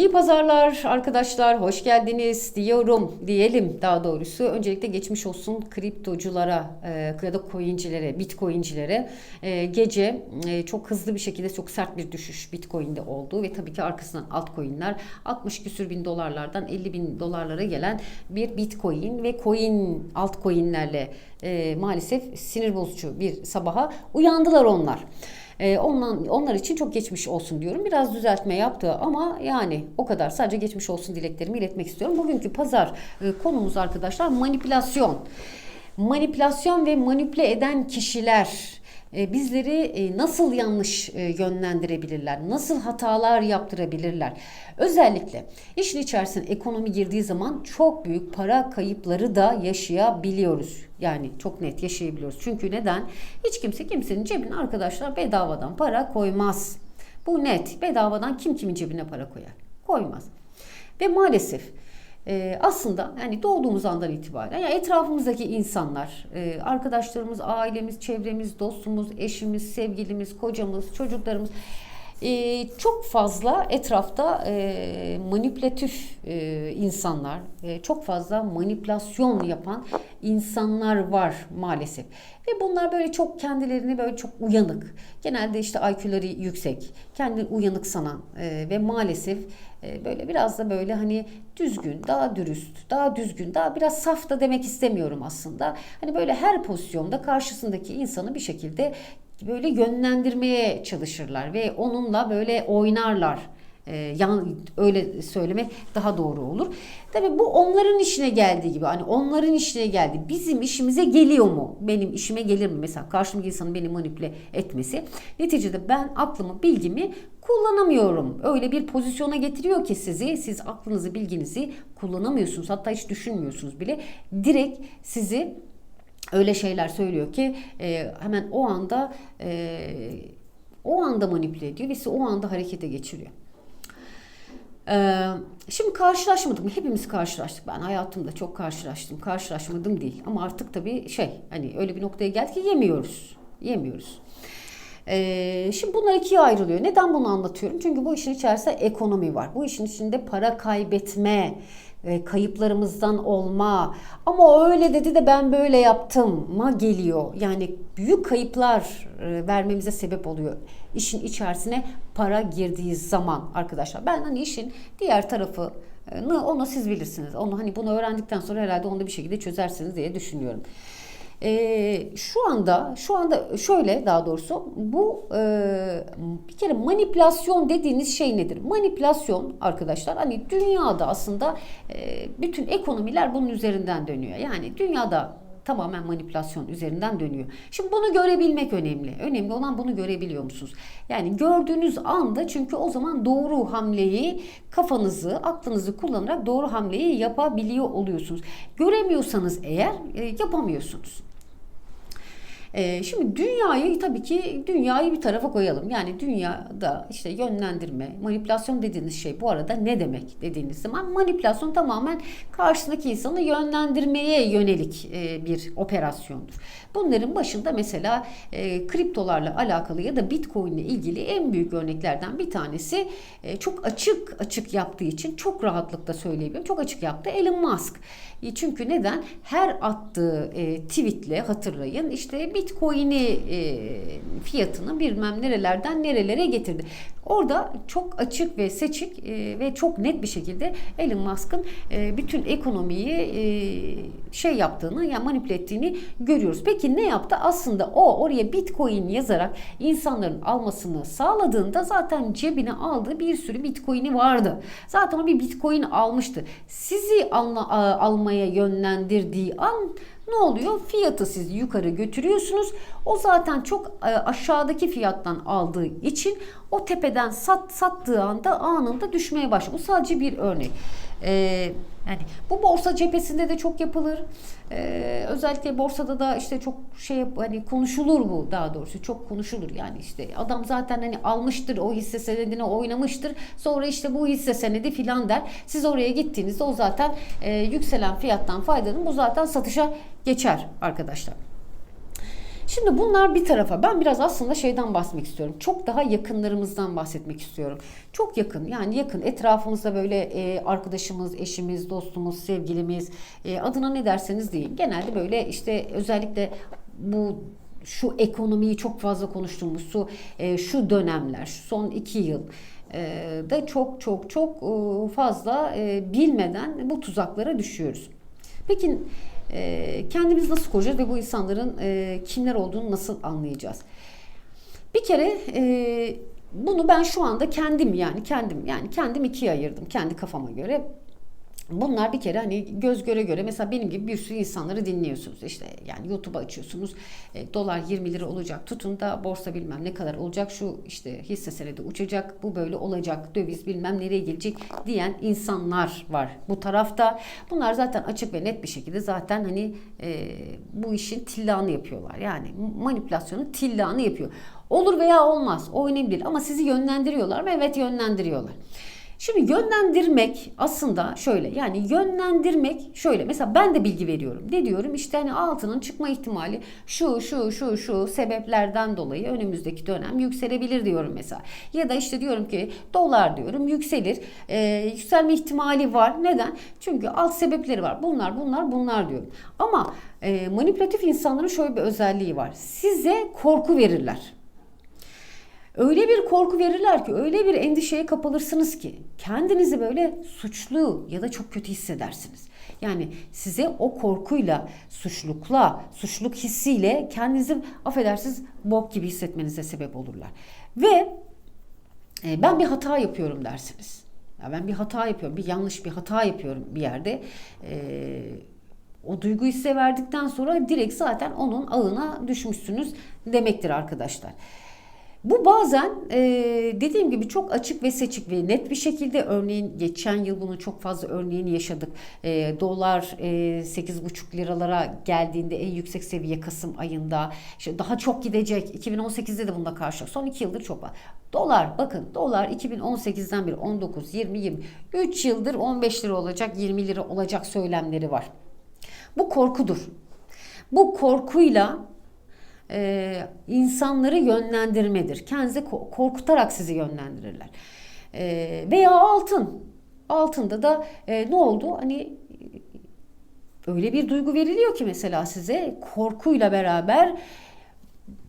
İyi pazarlar arkadaşlar, hoş geldiniz diyorum diyelim daha doğrusu. Öncelikle geçmiş olsun kriptoculara e, ya da coincilere, bitcoincilere. E, gece e, çok hızlı bir şekilde çok sert bir düşüş bitcoin'de oldu ve tabii ki arkasından altcoin'ler 60 küsür bin dolarlardan 50 bin dolarlara gelen bir bitcoin ve coin altcoin'lerle e, maalesef sinir bozucu bir sabaha uyandılar onlar. Ee, ondan, onlar için çok geçmiş olsun diyorum. Biraz düzeltme yaptı ama yani o kadar. Sadece geçmiş olsun dileklerimi iletmek istiyorum. Bugünkü pazar e, konumuz arkadaşlar manipülasyon. Manipülasyon ve manipüle eden kişiler bizleri e, nasıl yanlış e, yönlendirebilirler, nasıl hatalar yaptırabilirler. Özellikle işin içerisine ekonomi girdiği zaman çok büyük para kayıpları da yaşayabiliyoruz. Yani çok net yaşayabiliyoruz. Çünkü neden? Hiç kimse kimsenin cebine arkadaşlar bedavadan para koymaz. Bu net. Bedavadan kim kimin cebine para koyar? Koymaz. Ve maalesef ee, aslında yani doğduğumuz andan itibaren yani etrafımızdaki insanlar, e, arkadaşlarımız, ailemiz, çevremiz, dostumuz, eşimiz, sevgilimiz, kocamız, çocuklarımız e, çok fazla etrafta e, manipülatif e, insanlar, e, çok fazla manipülasyon yapan insanlar var maalesef. Ve bunlar böyle çok kendilerini böyle çok uyanık, genelde işte IQ'ları yüksek, kendini uyanık sanan e, ve maalesef e, böyle biraz da böyle hani düzgün, daha dürüst, daha düzgün, daha biraz saf da demek istemiyorum aslında. Hani böyle her pozisyonda karşısındaki insanı bir şekilde böyle yönlendirmeye çalışırlar ve onunla böyle oynarlar. Ee, yan, öyle söylemek daha doğru olur. Tabii bu onların işine geldiği gibi hani onların işine geldi. Bizim işimize geliyor mu? Benim işime gelir mi? Mesela karşımdaki insanın beni manipüle etmesi. Neticede ben aklımı, bilgimi kullanamıyorum. Öyle bir pozisyona getiriyor ki sizi, siz aklınızı, bilginizi kullanamıyorsunuz. Hatta hiç düşünmüyorsunuz bile. Direkt sizi öyle şeyler söylüyor ki e, hemen o anda e, o anda manipüle ediyor ve sizi o anda harekete geçiriyor. Ee, şimdi karşılaşmadım. Hepimiz karşılaştık. Ben hayatımda çok karşılaştım. Karşılaşmadım değil. Ama artık tabii şey hani öyle bir noktaya geldik ki yemiyoruz. Yemiyoruz. Ee, şimdi bunlar ikiye ayrılıyor. Neden bunu anlatıyorum? Çünkü bu işin içerisinde ekonomi var. Bu işin içinde para kaybetme, e, kayıplarımızdan olma ama öyle dedi de ben böyle yaptım ma geliyor. Yani büyük kayıplar e, vermemize sebep oluyor. İşin içerisine para girdiği zaman arkadaşlar. Ben hani işin diğer tarafı onu siz bilirsiniz. Onu hani bunu öğrendikten sonra herhalde onu da bir şekilde çözersiniz diye düşünüyorum. E, şu anda şu anda şöyle daha doğrusu bu e, bir kere manipülasyon dediğiniz şey nedir? Manipülasyon arkadaşlar hani dünyada aslında e, bütün ekonomiler bunun üzerinden dönüyor. Yani dünyada tamamen manipülasyon üzerinden dönüyor. Şimdi bunu görebilmek önemli. Önemli olan bunu görebiliyor musunuz? Yani gördüğünüz anda çünkü o zaman doğru hamleyi kafanızı, aklınızı kullanarak doğru hamleyi yapabiliyor oluyorsunuz. Göremiyorsanız eğer e, yapamıyorsunuz. E, şimdi dünyayı tabii ki dünyayı bir tarafa koyalım. Yani dünyada işte yönlendirme, manipülasyon dediğiniz şey bu arada ne demek dediğiniz zaman manipülasyon tamamen karşısındaki insanı yönlendirmeye yönelik e, bir operasyondur. Bunların başında mesela e, kriptolarla alakalı ya da bitcoin ile ilgili en büyük örneklerden bir tanesi e, çok açık açık yaptığı için çok rahatlıkla söyleyebilirim. Çok açık yaptı Elon Musk. E, çünkü neden? Her attığı e, tweetle hatırlayın işte Bitcoin'i e, fiyatını bilmem nerelerden nerelere getirdi. Orada çok açık ve seçik e, ve çok net bir şekilde Elon Musk'ın e, bütün ekonomiyi e, şey yaptığını yani manipüle ettiğini görüyoruz. Peki ne yaptı? Aslında o oraya Bitcoin yazarak insanların almasını sağladığında zaten cebine aldığı bir sürü Bitcoin'i vardı. Zaten o bir Bitcoin almıştı. Sizi alma, almaya yönlendirdiği an ne oluyor? Fiyatı siz yukarı götürüyorsunuz. O zaten çok e, aşağıdaki fiyattan aldığı için o tepeden sat sattığı anda anında düşmeye başlıyor. Bu sadece bir örnek. Ee, yani bu borsa cephesinde de çok yapılır. Ee, özellikle borsada da işte çok şey hani konuşulur bu daha doğrusu çok konuşulur. Yani işte adam zaten hani almıştır o hisse senedine oynamıştır. Sonra işte bu hisse senedi filan der. Siz oraya gittiğinizde o zaten e, yükselen fiyattan faydalanın. Bu zaten satışa geçer arkadaşlar. Şimdi bunlar bir tarafa. Ben biraz aslında şeyden bahsetmek istiyorum. Çok daha yakınlarımızdan bahsetmek istiyorum. Çok yakın yani yakın etrafımızda böyle e, arkadaşımız, eşimiz, dostumuz, sevgilimiz e, adına ne derseniz deyin. Genelde böyle işte özellikle bu şu ekonomiyi çok fazla konuştuğumuz şu, e, şu dönemler, şu son iki yıl e, da çok çok çok e, fazla e, bilmeden bu tuzaklara düşüyoruz. Peki e, kendimiz nasıl koruyacağız ve bu insanların e, kimler olduğunu nasıl anlayacağız? Bir kere e, bunu ben şu anda kendim yani kendim yani kendim ikiye ayırdım kendi kafama göre. Bunlar bir kere hani göz göre göre mesela benim gibi bir sürü insanları dinliyorsunuz. İşte yani YouTube açıyorsunuz. E, dolar 20 lira olacak. Tutun da borsa bilmem ne kadar olacak. Şu işte hisse senedi uçacak. Bu böyle olacak. Döviz bilmem nereye gelecek diyen insanlar var bu tarafta. Bunlar zaten açık ve net bir şekilde zaten hani e, bu işin tillanı yapıyorlar. Yani manipülasyonun tillanı yapıyor. Olur veya olmaz. O önemli değil. Ama sizi yönlendiriyorlar ve evet yönlendiriyorlar. Şimdi yönlendirmek aslında şöyle yani yönlendirmek şöyle mesela ben de bilgi veriyorum. Ne diyorum işte hani altının çıkma ihtimali şu şu şu şu sebeplerden dolayı önümüzdeki dönem yükselebilir diyorum mesela. Ya da işte diyorum ki dolar diyorum yükselir. Ee, yükselme ihtimali var. Neden? Çünkü alt sebepleri var. Bunlar bunlar bunlar diyorum. Ama e, manipülatif insanların şöyle bir özelliği var. Size korku verirler. Öyle bir korku verirler ki, öyle bir endişeye kapılırsınız ki kendinizi böyle suçlu ya da çok kötü hissedersiniz. Yani size o korkuyla, suçlukla, suçluluk hissiyle kendinizi affedersiniz bok gibi hissetmenize sebep olurlar. Ve e, ben bir hata yapıyorum dersiniz. Ya ben bir hata yapıyorum, bir yanlış bir hata yapıyorum bir yerde. E, o duyguyu size verdikten sonra direkt zaten onun ağına düşmüşsünüz demektir arkadaşlar. Bu bazen e, dediğim gibi çok açık ve seçik ve net bir şekilde örneğin geçen yıl bunun çok fazla örneğini yaşadık. E, dolar e, 8,5 liralara geldiğinde en yüksek seviye Kasım ayında işte daha çok gidecek. 2018'de de bununla karşı. Son 2 yıldır çok var. Dolar bakın dolar 2018'den beri 19, 20, 20, 3 yıldır 15 lira olacak 20 lira olacak söylemleri var. Bu korkudur. Bu korkuyla e, insanları yönlendirmedir. Kendinizi korkutarak sizi yönlendirirler. E, veya altın. Altında da e, ne oldu? Hani öyle bir duygu veriliyor ki mesela size korkuyla beraber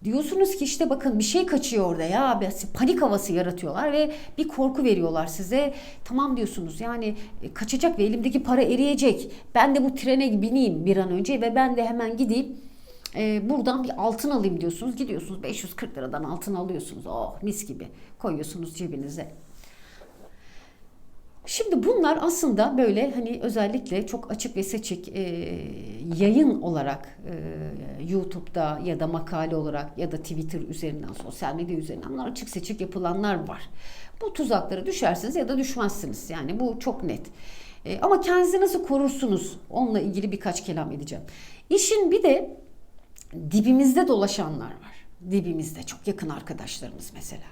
diyorsunuz ki işte bakın bir şey kaçıyor orada ya panik havası yaratıyorlar ve bir korku veriyorlar size tamam diyorsunuz yani e, kaçacak ve elimdeki para eriyecek ben de bu trene bineyim bir an önce ve ben de hemen gideyim e, buradan bir altın alayım diyorsunuz. Gidiyorsunuz 540 liradan altın alıyorsunuz. Oh mis gibi koyuyorsunuz cebinize. Şimdi bunlar aslında böyle hani özellikle çok açık ve seçik e, yayın olarak e, YouTube'da ya da makale olarak ya da Twitter üzerinden, sosyal medya üzerinden bunlar açık seçik yapılanlar var. Bu tuzaklara düşersiniz ya da düşmezsiniz. Yani bu çok net. E, ama kendinizi nasıl korursunuz? Onunla ilgili birkaç kelam edeceğim. İşin bir de dibimizde dolaşanlar var. Dibimizde çok yakın arkadaşlarımız mesela.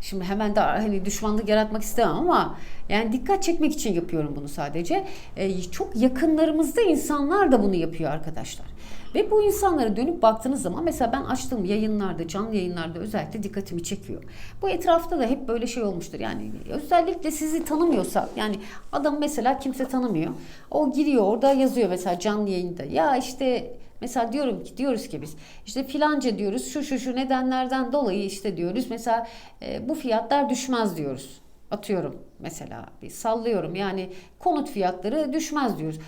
Şimdi hemen de hani düşmanlık yaratmak istemem ama yani dikkat çekmek için yapıyorum bunu sadece. Ee, çok yakınlarımızda insanlar da bunu yapıyor arkadaşlar. Ve bu insanlara dönüp baktığınız zaman mesela ben açtığım yayınlarda, canlı yayınlarda özellikle dikkatimi çekiyor. Bu etrafta da hep böyle şey olmuştur. Yani özellikle sizi tanımıyorsa yani adam mesela kimse tanımıyor. O giriyor orada yazıyor mesela canlı yayında. Ya işte Mesela diyorum ki diyoruz ki biz işte filanca diyoruz şu şu şu nedenlerden dolayı işte diyoruz mesela e, bu fiyatlar düşmez diyoruz. Atıyorum mesela bir sallıyorum yani konut fiyatları düşmez diyoruz.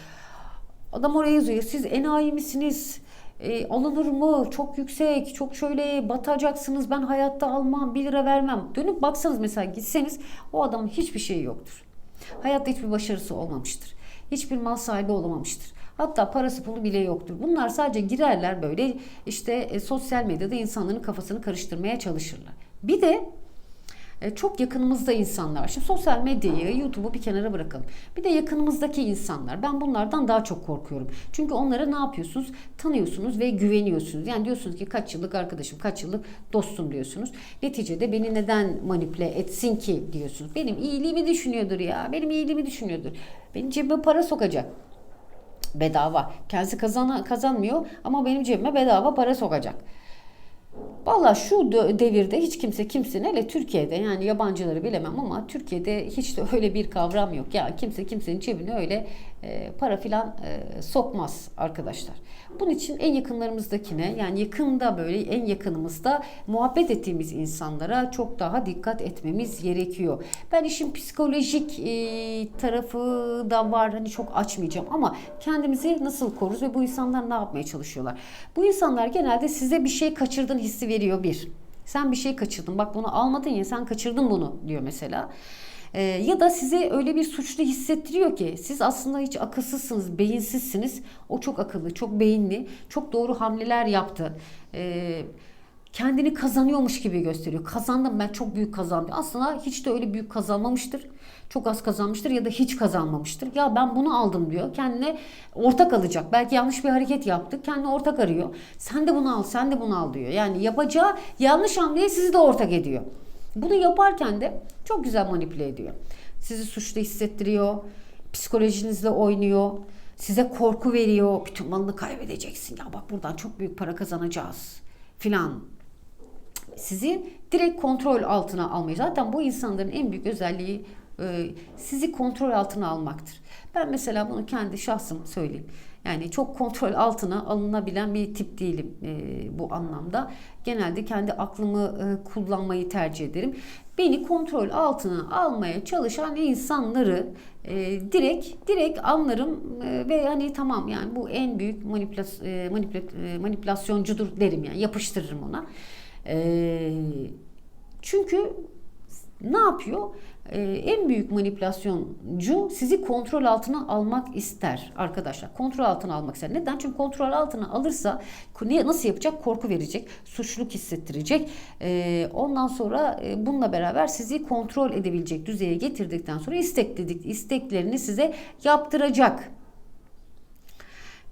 Adam oraya yazıyor siz enayi misiniz? E, alınır mı? Çok yüksek, çok şöyle batacaksınız. Ben hayatta almam, 1 lira vermem. Dönüp baksanız mesela gitseniz o adamın hiçbir şeyi yoktur. Hayatta hiçbir başarısı olmamıştır. Hiçbir mal sahibi olamamıştır. Hatta parası pulu bile yoktur. Bunlar sadece girerler böyle işte e, sosyal medyada insanların kafasını karıştırmaya çalışırlar. Bir de e, çok yakınımızda insanlar. Şimdi sosyal medyayı, YouTube'u bir kenara bırakalım. Bir de yakınımızdaki insanlar. Ben bunlardan daha çok korkuyorum. Çünkü onlara ne yapıyorsunuz? Tanıyorsunuz ve güveniyorsunuz. Yani diyorsunuz ki kaç yıllık arkadaşım, kaç yıllık dostum diyorsunuz. Neticede beni neden manipüle etsin ki diyorsunuz. Benim iyiliğimi düşünüyordur ya. Benim iyiliğimi düşünüyordur. Benim cebime para sokacak. Bedava. Kendisi kazan kazanmıyor ama benim cebime bedava para sokacak. Valla şu devirde hiç kimse kimsenin hele Türkiye'de yani yabancıları bilemem ama Türkiye'de hiç de öyle bir kavram yok. Ya kimse kimsenin cebine öyle e, para filan e, sokmaz arkadaşlar. Bunun için en yakınlarımızdakine yani yakında böyle en yakınımızda muhabbet ettiğimiz insanlara çok daha dikkat etmemiz gerekiyor. Ben işin psikolojik e, tarafı da var hani çok açmayacağım ama kendimizi nasıl koruruz ve bu insanlar ne yapmaya çalışıyorlar? Bu insanlar genelde size bir şey kaçırdın hissi veriyor bir. Sen bir şey kaçırdın bak bunu almadın ya sen kaçırdın bunu diyor mesela. Ee, ya da size öyle bir suçlu hissettiriyor ki siz aslında hiç akılsızsınız, beyinsizsiniz. O çok akıllı, çok beyinli, çok doğru hamleler yaptı. Ee, kendini kazanıyormuş gibi gösteriyor. Kazandım ben çok büyük kazandım. Aslında hiç de öyle büyük kazanmamıştır. Çok az kazanmıştır ya da hiç kazanmamıştır. Ya ben bunu aldım diyor. Kendine ortak alacak. Belki yanlış bir hareket yaptı. Kendine ortak arıyor. Sen de bunu al, sen de bunu al diyor. Yani yapacağı yanlış hamleye sizi de ortak ediyor. Bunu yaparken de çok güzel manipüle ediyor. Sizi suçlu hissettiriyor. Psikolojinizle oynuyor. Size korku veriyor. Bütün malını kaybedeceksin. Ya bak buradan çok büyük para kazanacağız filan sizi direkt kontrol altına almayı. Zaten bu insanların en büyük özelliği e, sizi kontrol altına almaktır. Ben mesela bunu kendi şahsım söyleyeyim. Yani çok kontrol altına alınabilen bir tip değilim e, bu anlamda. Genelde kendi aklımı e, kullanmayı tercih ederim. Beni kontrol altına almaya çalışan insanları e, direkt direkt anlarım e, ve hani tamam yani bu en büyük e, e, manipülasyoncudur derim yani yapıştırırım ona. E, çünkü ne yapıyor? Ee, en büyük manipülasyoncu sizi kontrol altına almak ister arkadaşlar. Kontrol altına almak ister. Neden? Çünkü kontrol altına alırsa nasıl yapacak? Korku verecek, suçluluk hissettirecek. Ee, ondan sonra e, bununla beraber sizi kontrol edebilecek düzeye getirdikten sonra istek dedik, isteklerini size yaptıracak.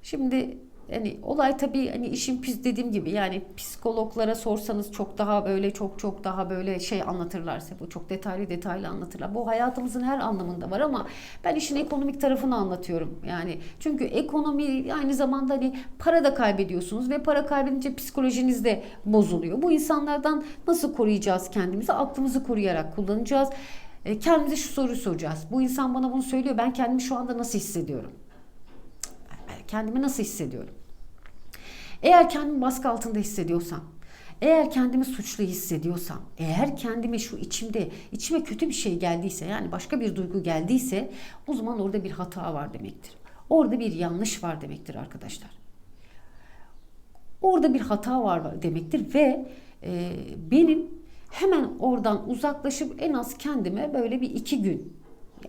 Şimdi yani olay tabii hani işin pis dediğim gibi yani psikologlara sorsanız çok daha böyle çok çok daha böyle şey anlatırlar. Bu çok detaylı detaylı anlatırlar. Bu hayatımızın her anlamında var ama ben işin ekonomik tarafını anlatıyorum. Yani çünkü ekonomi aynı zamanda hani para da kaybediyorsunuz ve para kaybedince psikolojiniz de bozuluyor. Bu insanlardan nasıl koruyacağız kendimizi? Aklımızı koruyarak kullanacağız. E, Kendimize şu soruyu soracağız. Bu insan bana bunu söylüyor. Ben kendimi şu anda nasıl hissediyorum? Kendimi nasıl hissediyorum? Eğer kendimi baskı altında hissediyorsam, eğer kendimi suçlu hissediyorsam, eğer kendime şu içimde, içime kötü bir şey geldiyse, yani başka bir duygu geldiyse, o zaman orada bir hata var demektir. Orada bir yanlış var demektir arkadaşlar. Orada bir hata var demektir ve e, benim hemen oradan uzaklaşıp en az kendime böyle bir iki gün,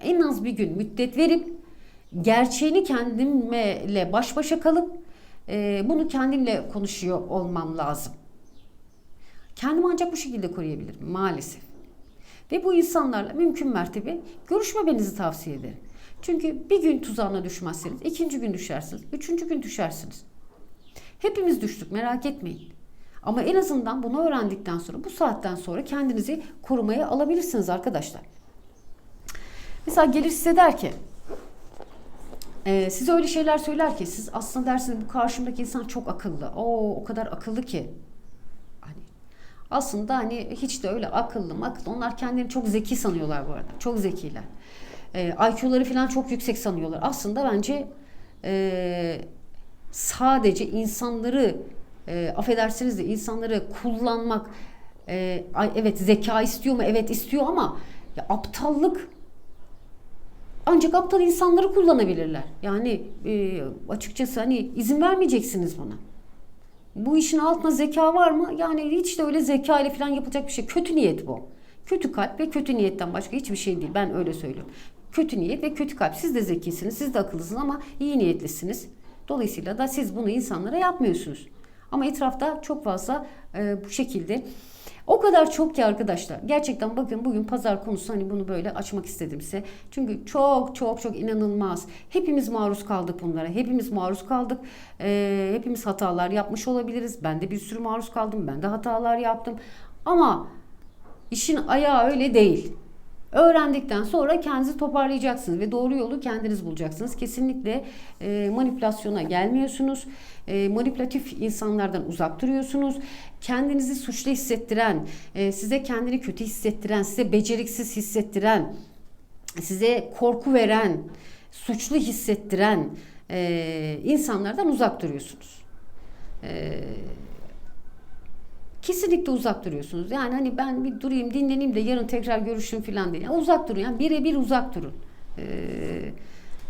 en az bir gün müddet verip gerçeğini kendimle baş başa kalıp e, bunu kendimle konuşuyor olmam lazım. Kendimi ancak bu şekilde koruyabilirim maalesef. Ve bu insanlarla mümkün mertebe görüşmemenizi tavsiye ederim. Çünkü bir gün tuzağına düşmezseniz ikinci gün düşersiniz, üçüncü gün düşersiniz. Hepimiz düştük merak etmeyin. Ama en azından bunu öğrendikten sonra bu saatten sonra kendinizi korumaya alabilirsiniz arkadaşlar. Mesela gelir size der ki ee, size öyle şeyler söyler ki siz aslında dersiniz bu karşımdaki insan çok akıllı. O o kadar akıllı ki. Hani aslında hani hiç de öyle akıllı akıllı. Onlar kendilerini çok zeki sanıyorlar bu arada. Çok zekiler. Ee, IQ'ları falan çok yüksek sanıyorlar. Aslında bence e, sadece insanları e, affedersiniz de insanları kullanmak e, evet zeka istiyor mu? Evet istiyor ama ya, aptallık ancak aptal insanları kullanabilirler. Yani e, açıkçası hani izin vermeyeceksiniz buna. Bu işin altında zeka var mı? Yani hiç de öyle zeka ile falan yapılacak bir şey. Kötü niyet bu. Kötü kalp ve kötü niyetten başka hiçbir şey değil. Ben öyle söylüyorum. Kötü niyet ve kötü kalp. Siz de zekisiniz, siz de akıllısınız ama iyi niyetlisiniz. Dolayısıyla da siz bunu insanlara yapmıyorsunuz. Ama etrafta çok fazla e, bu şekilde o kadar çok ki arkadaşlar. Gerçekten bakın bugün pazar konusu hani bunu böyle açmak istedim size. Çünkü çok çok çok inanılmaz. Hepimiz maruz kaldık bunlara. Hepimiz maruz kaldık. Ee, hepimiz hatalar yapmış olabiliriz. Ben de bir sürü maruz kaldım. Ben de hatalar yaptım. Ama işin ayağı öyle değil. Öğrendikten sonra kendinizi toparlayacaksınız ve doğru yolu kendiniz bulacaksınız. Kesinlikle e, manipülasyona gelmiyorsunuz. E, manipülatif insanlardan uzak duruyorsunuz. Kendinizi suçlu hissettiren, e, size kendini kötü hissettiren, size beceriksiz hissettiren, size korku veren, suçlu hissettiren e, insanlardan uzak duruyorsunuz. E, kesinlikle uzak duruyorsunuz. Yani hani ben bir durayım, dinleneyim de yarın tekrar görüşün falan değil. Yani uzak durun. Yani birebir uzak durun. E,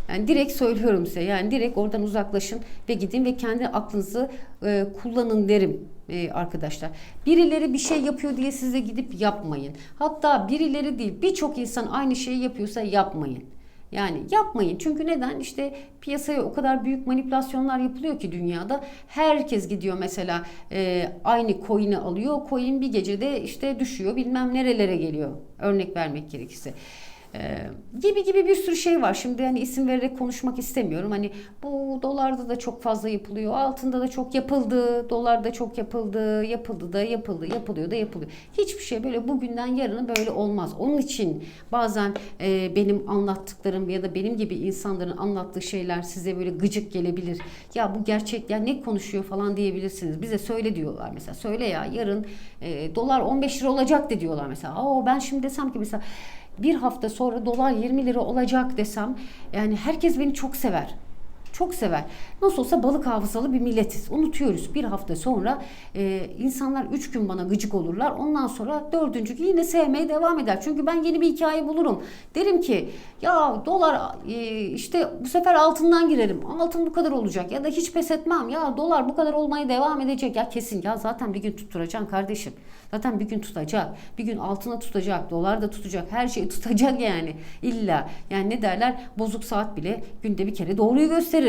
yani direkt söylüyorum size. Yani direkt oradan uzaklaşın ve gidin ve kendi aklınızı e, kullanın derim e, arkadaşlar. Birileri bir şey yapıyor diye size gidip yapmayın. Hatta birileri değil birçok insan aynı şeyi yapıyorsa yapmayın. Yani yapmayın. Çünkü neden? İşte piyasaya o kadar büyük manipülasyonlar yapılıyor ki dünyada. Herkes gidiyor mesela e, aynı coin'i alıyor. Coin bir gecede işte düşüyor. Bilmem nerelere geliyor. Örnek vermek gerekirse. Ee, gibi gibi bir sürü şey var. Şimdi hani isim vererek konuşmak istemiyorum. Hani bu dolarda da çok fazla yapılıyor. Altında da çok yapıldı. Dolarda çok yapıldı. Yapıldı da yapıldı. Yapılıyor da yapılıyor. Hiçbir şey böyle bugünden yarına böyle olmaz. Onun için bazen e, benim anlattıklarım ya da benim gibi insanların anlattığı şeyler size böyle gıcık gelebilir. Ya bu gerçek ya ne konuşuyor falan diyebilirsiniz. Bize söyle diyorlar mesela. Söyle ya yarın e, dolar 15 lira olacak de diyorlar mesela. Aa ben şimdi desem ki mesela bir hafta sonra dolar 20 lira olacak desem yani herkes beni çok sever. Çok sever. Nasıl olsa balık hafızalı bir milletiz. Unutuyoruz. Bir hafta sonra e, insanlar üç gün bana gıcık olurlar. Ondan sonra dördüncü gün yine sevmeye devam eder. Çünkü ben yeni bir hikaye bulurum. Derim ki ya dolar e, işte bu sefer altından girerim. Altın bu kadar olacak ya da hiç pes etmem. Ya dolar bu kadar olmaya devam edecek. Ya kesin ya zaten bir gün tutturacaksın kardeşim. Zaten bir gün tutacak. Bir gün altına tutacak. Dolar da tutacak. Her şeyi tutacak yani. İlla. Yani ne derler? Bozuk saat bile günde bir kere doğruyu gösterir.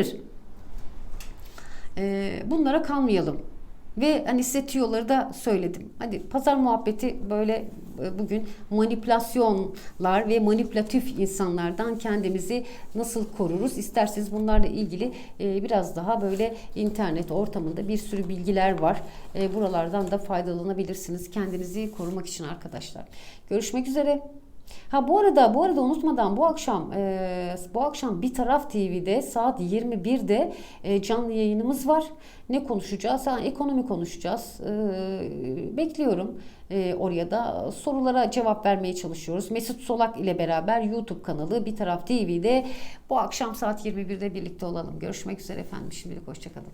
Ee, bunlara kalmayalım. Ve hani size tüyoları da söyledim. Hadi pazar muhabbeti böyle e, bugün manipülasyonlar ve manipülatif insanlardan kendimizi nasıl koruruz? İsterseniz bunlarla ilgili e, biraz daha böyle internet ortamında bir sürü bilgiler var. E, buralardan da faydalanabilirsiniz kendinizi korumak için arkadaşlar. Görüşmek üzere. Ha bu arada bu arada unutmadan bu akşam e, bu akşam bir taraf TV'de saat 21'de e, canlı yayınımız var. Ne konuşacağız? Ha, ekonomi konuşacağız. E, bekliyorum. E, oraya da sorulara cevap vermeye çalışıyoruz. Mesut Solak ile beraber YouTube kanalı bir taraf TV'de bu akşam saat 21'de birlikte olalım. Görüşmek üzere efendim. Şimdilik hoşçakalın.